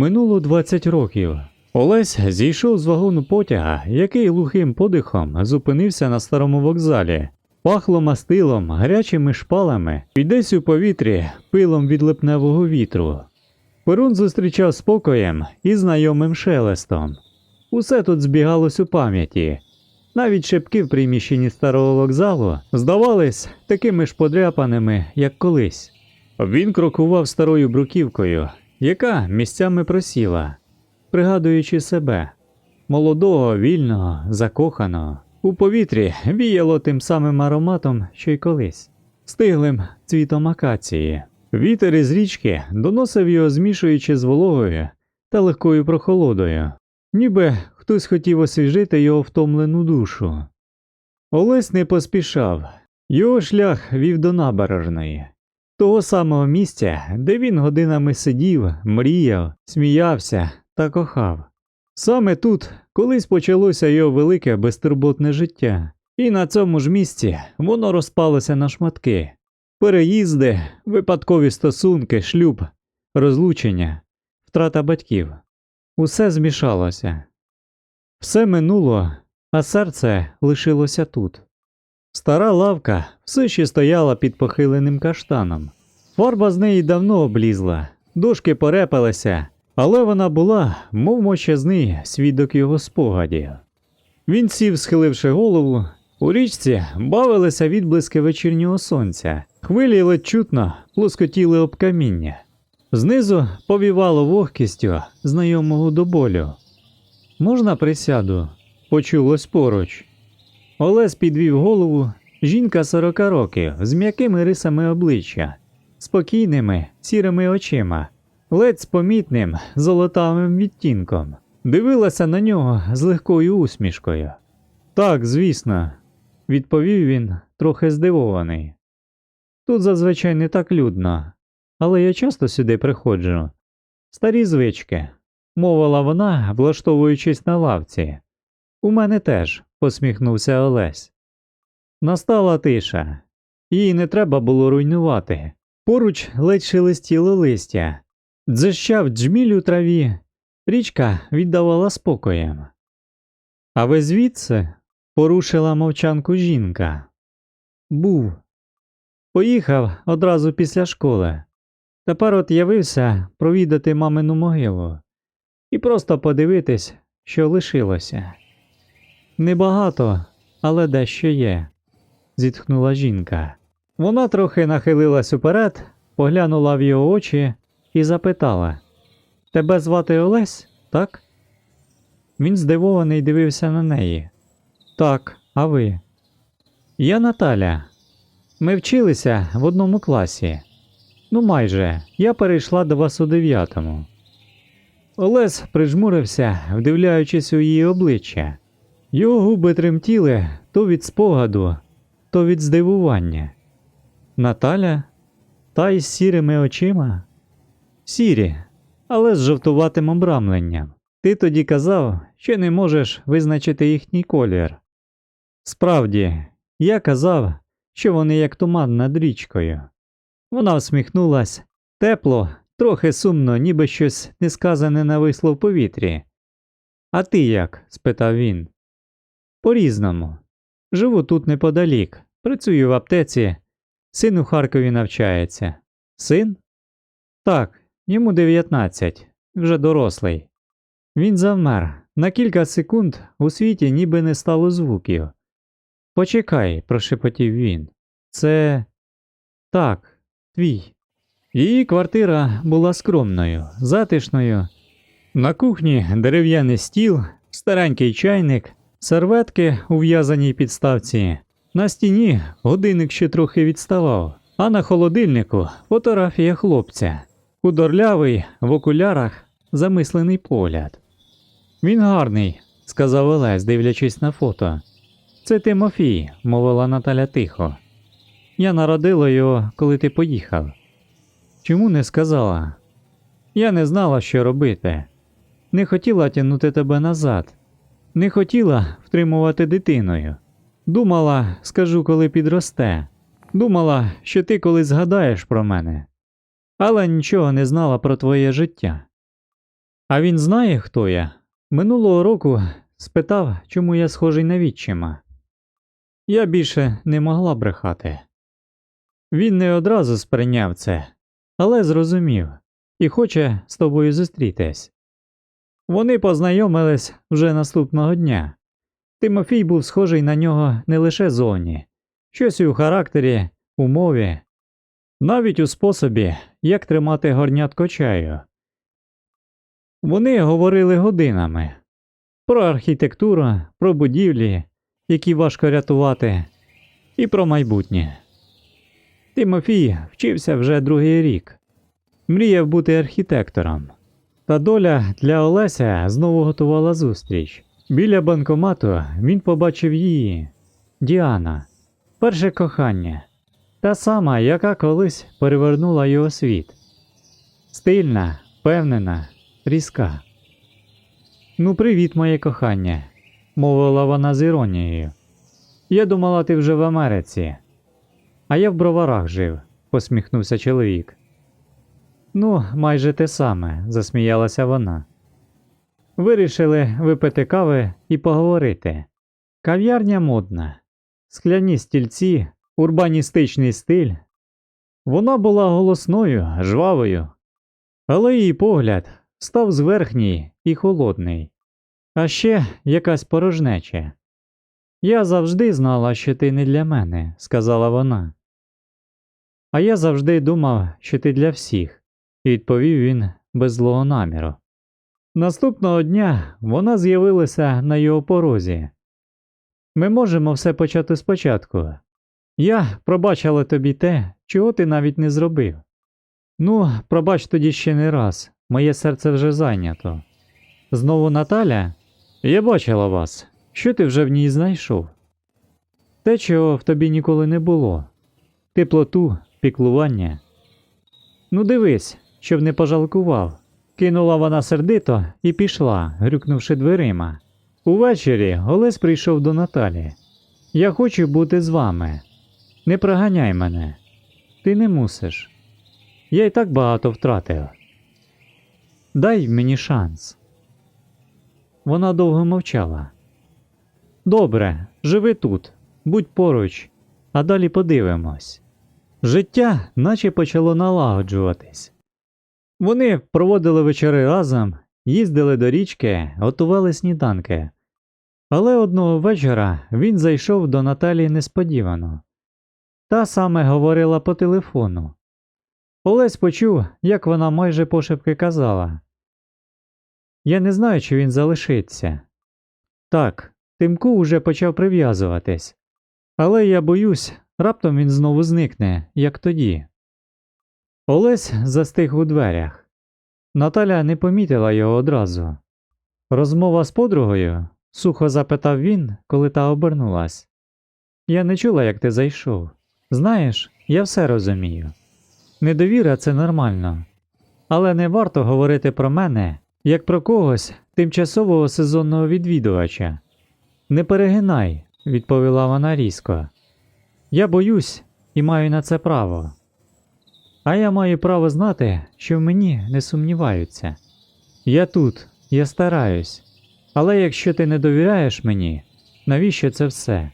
Минуло 20 років. Олесь зійшов з вагону потяга, який глухим подихом зупинився на старому вокзалі. Пахло мастилом, гарячими шпалами і десь у повітрі пилом від липневого вітру. Перун зустрічав спокоєм і знайомим шелестом. Усе тут збігалось у пам'яті. Навіть шибки в приміщенні старого вокзалу здавались такими ж подряпаними, як колись. Він крокував старою бруківкою, яка місцями просіла, пригадуючи себе молодого, вільного, закоханого. У повітрі віяло тим самим ароматом, що й колись, стиглим цвітом акації. Вітер із річки доносив його, змішуючи з вологою та легкою прохолодою, ніби хтось хотів освіжити його втомлену душу. Олесь не поспішав, його шлях вів до набережної, того самого місця, де він годинами сидів, мріяв, сміявся та кохав. Саме тут колись почалося його велике безтурботне життя, і на цьому ж місці воно розпалося на шматки. Переїзди, випадкові стосунки, шлюб, розлучення, втрата батьків. Усе змішалося. Все минуло, а серце лишилося тут. Стара лавка все ще стояла під похиленим каштаном. Фарба з неї давно облізла, дошки порепалися, але вона була, мов мовчазний свідок його спогадів. Він сів, схиливши голову. У річці бавилися відблиски вечірнього сонця, хвилі ледь чутно плоскотіли об каміння. Знизу повівало вогкістю, знайомого до болю. Можна присяду? почулось поруч. Олес підвів голову, жінка сорока років з м'якими рисами обличчя, спокійними сірими очима, ледь з помітним золотавим відтінком, дивилася на нього з легкою усмішкою. Так, звісно, відповів він, трохи здивований. Тут зазвичай не так людно, але я часто сюди приходжу. Старі звички, мовила вона, влаштовуючись на лавці. У мене теж, посміхнувся Олесь. Настала тиша. Її не треба було руйнувати. Поруч ледь шелестіло листя, дзищав джміль у траві, річка віддавала спокоєм. А ви звідси? порушила мовчанку жінка. Був. Поїхав одразу після школи. Тепер от явився провідати мамину могилу і просто подивитись, що лишилося. Небагато, але дещо є, зітхнула жінка. Вона трохи нахилилась уперед, поглянула в його очі і запитала Тебе звати Олесь, так? Він здивований дивився на неї. Так, а ви? Я Наталя. Ми вчилися в одному класі. Ну, майже, я перейшла до вас у дев'ятому. Олес прижмурився, вдивляючись у її обличчя. Його губи тремтіли то від спогаду, то від здивування. Наталя? Та із сірими очима? Сірі, але з жовтуватим обрамленням. Ти тоді казав, що не можеш визначити їхній колір. Справді, я казав, що вони як туман над річкою. Вона усміхнулась тепло, трохи сумно, ніби щось несказане нависло в повітрі. А ти як? спитав він. По різному. Живу тут неподалік, працюю в аптеці, син у Харкові навчається. Син? Так, йому 19, вже дорослий. Він завмер. На кілька секунд у світі ніби не стало звуків. Почекай, прошепотів він. Це так, твій. Її квартира була скромною, затишною. На кухні дерев'яний стіл, старенький чайник, серветки у в'язаній підставці. На стіні годинник ще трохи відставав, а на холодильнику фотографія хлопця. Худорлявий в окулярах замислений погляд. Він гарний, сказав Олесь, дивлячись на фото. Це Тимофій, мовила Наталя тихо. Я народила його, коли ти поїхав. Чому не сказала? Я не знала, що робити. Не хотіла тягнути тебе назад, не хотіла втримувати дитиною. Думала, скажу, коли підросте. Думала, що ти колись згадаєш про мене, але нічого не знала про твоє життя. А він знає, хто я? Минулого року спитав, чому я схожий на відчима. Я більше не могла брехати. Він не одразу сприйняв це, але зрозумів і хоче з тобою зустрітись. Вони познайомились вже наступного дня. Тимофій був схожий на нього не лише зовні, щось і у характері, у мові, навіть у способі, як тримати горнятко чаю. Вони говорили годинами про архітектуру, про будівлі, які важко рятувати, і про майбутнє. Тимофій вчився вже другий рік, мріяв бути архітектором. Та доля для Олеся знову готувала зустріч. Біля банкомату він побачив її Діана, перше кохання, та сама, яка колись перевернула його світ. Стильна, впевнена, різка. Ну, привіт, моє кохання, мовила вона з іронією. Я думала, ти вже в Америці. А я в броварах жив, посміхнувся чоловік. Ну, майже те саме, засміялася вона. Вирішили випити кави і поговорити. Кав'ярня модна, скляні стільці, урбаністичний стиль. Вона була голосною, жвавою, але її погляд став зверхній і холодний, а ще якась порожнеча. Я завжди знала, що ти не для мене, сказала вона. А я завжди думав, що ти для всіх, відповів він без злого наміру. Наступного дня вона з'явилася на його порозі. Ми можемо все почати спочатку. Я пробачила тобі те, чого ти навіть не зробив. Ну, пробач тоді ще не раз, моє серце вже зайнято. Знову Наталя? Я бачила вас. Що ти вже в ній знайшов? Те, чого в тобі ніколи не було теплоту, піклування. Ну, дивись, щоб не пожалкував. Кинула вона сердито і пішла, грюкнувши дверима. Увечері Олесь прийшов до Наталі. Я хочу бути з вами. Не проганяй мене. Ти не мусиш. Я й так багато втратив. Дай мені шанс. Вона довго мовчала. Добре, живи тут, будь поруч, а далі подивимось. Життя наче почало налагоджуватись. Вони проводили вечори разом, їздили до річки, готували сніданки. Але одного вечора він зайшов до Наталії несподівано. Та саме говорила по телефону. Олесь почув, як вона майже пошепки казала. Я не знаю, чи він залишиться. Так, Тимку уже почав прив'язуватись. Але я боюсь, раптом він знову зникне, як тоді. Олесь застиг у дверях. Наталя не помітила його одразу. Розмова з подругою? сухо запитав він, коли та обернулась. Я не чула, як ти зайшов. Знаєш, я все розумію. Недовіра це нормально. Але не варто говорити про мене як про когось тимчасового сезонного відвідувача. Не перегинай, відповіла вона різко. Я боюсь і маю на це право. А я маю право знати, що в мені не сумніваються. Я тут, я стараюсь. Але якщо ти не довіряєш мені, навіщо це все?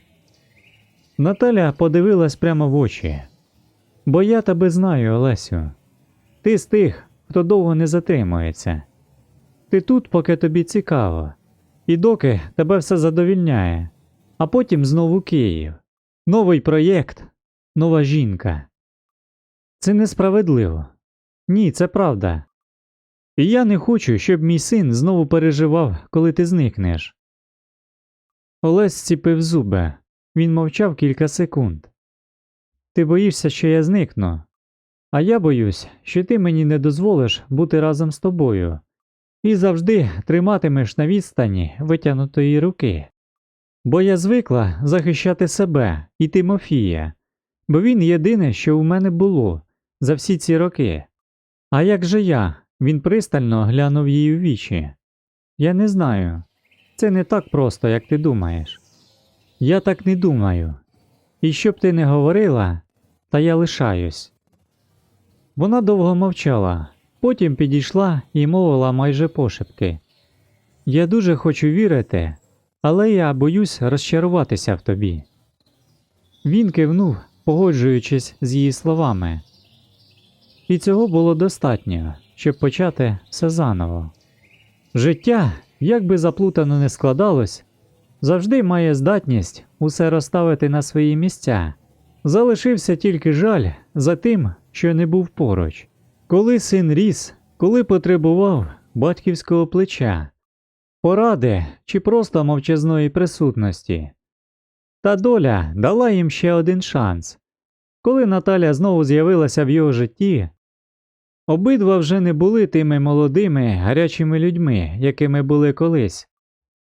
Наталя подивилась прямо в очі. Бо я тебе знаю, Олесю. Ти з тих, хто довго не затримується. Ти тут, поки тобі цікаво, і доки тебе все задовільняє, а потім знову Київ. Новий проєкт, нова жінка. Це несправедливо. Ні, це правда. І я не хочу, щоб мій син знову переживав, коли ти зникнеш. Олесь зціпив зуби. Він мовчав кілька секунд. Ти боїшся, що я зникну, а я боюсь, що ти мені не дозволиш бути разом з тобою і завжди триматимеш на відстані витягнутої руки. Бо я звикла захищати себе і Тимофія, бо він єдине, що у мене було за всі ці роки. А як же я? Він пристально глянув їй у вічі. Я не знаю. Це не так просто, як ти думаєш. Я так не думаю. І щоб ти не говорила, та я лишаюсь. Вона довго мовчала, Потім підійшла і мовила майже пошепки. Я дуже хочу вірити, але я боюсь розчаруватися в тобі. Він кивнув, погоджуючись з її словами. І цього було достатньо, щоб почати все заново. Життя, як би заплутано не складалось, завжди має здатність усе розставити на свої місця. Залишився тільки жаль за тим, що не був поруч. Коли син ріс, коли потребував батьківського плеча, поради чи просто мовчазної присутності. Та доля дала їм ще один шанс. Коли Наталя знову з'явилася в його житті, обидва вже не були тими молодими, гарячими людьми, якими були колись.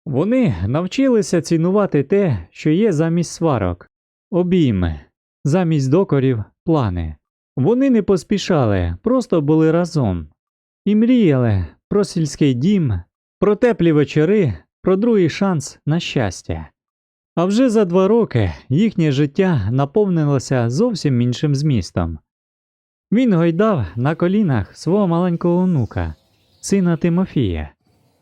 Вони навчилися цінувати те, що є замість сварок, обійми, замість докорів плани. Вони не поспішали, просто були разом і мріяли про сільський дім, про теплі вечори, про другий шанс на щастя. А вже за два роки їхнє життя наповнилося зовсім іншим змістом. Він гойдав на колінах свого маленького онука, сина Тимофія,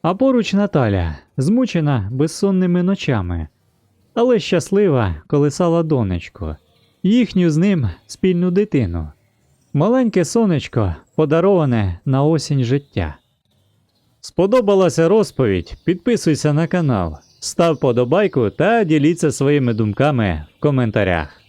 а поруч Наталя, змучена безсонними ночами, але щаслива колисала донечку, їхню з ним спільну дитину. Маленьке сонечко, подароване на осінь життя. Сподобалася розповідь? Підписуйся на канал, став подобайку та діліться своїми думками в коментарях.